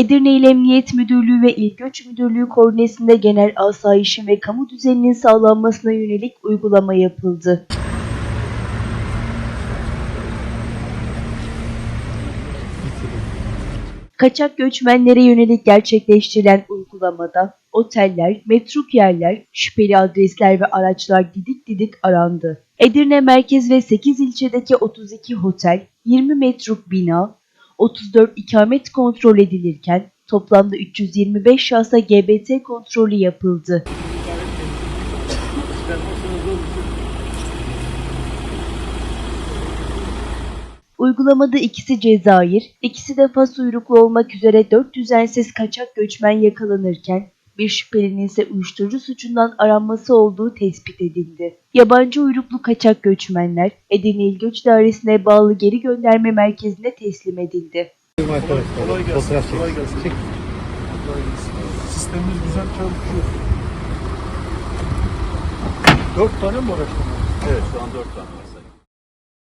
Edirne İl Emniyet Müdürlüğü ve İl Göç Müdürlüğü koordinesinde genel asayişin ve kamu düzeninin sağlanmasına yönelik uygulama yapıldı. Kaçak göçmenlere yönelik gerçekleştirilen uygulamada oteller, metruk yerler, şüpheli adresler ve araçlar didik didik arandı. Edirne merkez ve 8 ilçedeki 32 otel, 20 metruk bina, 34 ikamet kontrol edilirken toplamda 325 şahsa GBT kontrolü yapıldı. Uygulamada ikisi Cezayir, ikisi de Fas uyruklu olmak üzere 4 düzensiz kaçak göçmen yakalanırken bir şüphelinin ise uyuşturucu suçundan aranması olduğu tespit edildi. Yabancı uyruklu kaçak göçmenler Edirne İl Göç Dairesi'ne bağlı geri gönderme merkezine teslim edildi. Arkadaşlar, Kolay gelsin. fotoğraf Kolay çek. gelsin. Çek. Kolay gelsin. Sistemimiz güzel çalışıyor. Dört tane mi var? Evet şu an 4 tane var.